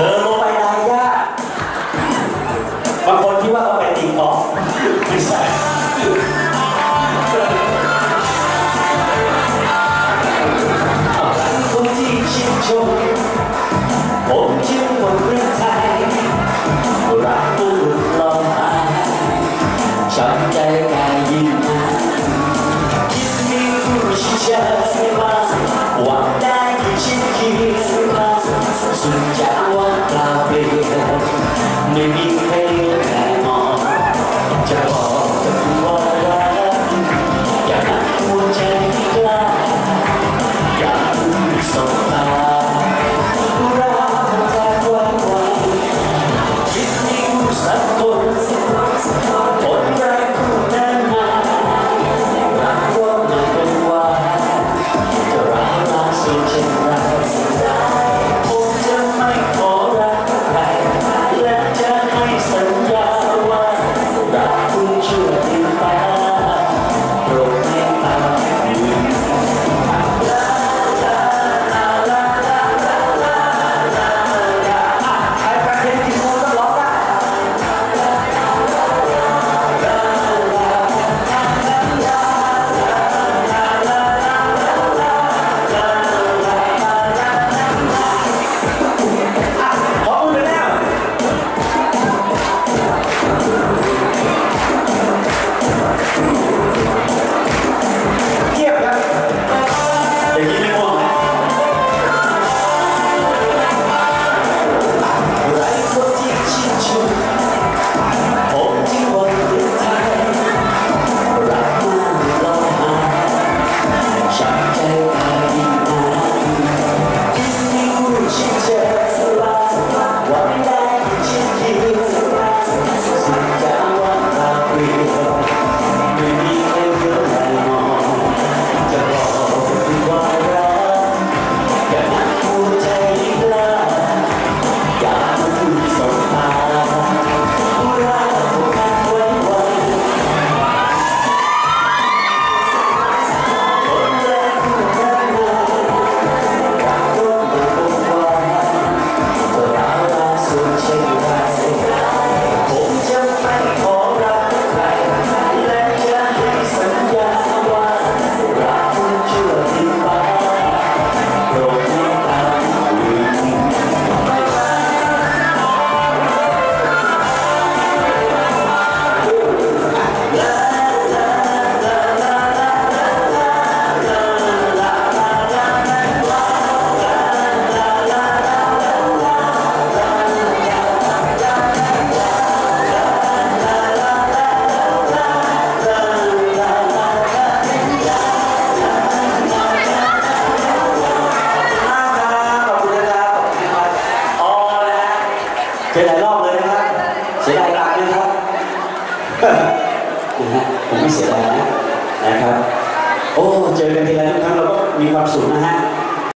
เธอลงไปนายยากบางคนคิดว่าเขาไปตีกอล์ฟไม่ใช่คนที่ชื่นชมผมชื่นคนเรื่องไทยรักผู้หลุดลอช้ำใจกายยิ้มคิดมีผู้ชี้ชา หลายรอบเลยนะครับ เสียดายตังค์นะครับนะฮะผมไม่เสียดายนะนะครับ โอ้ เจอกันทีไรทุกครั้งเราก็มีความสุขนะฮะ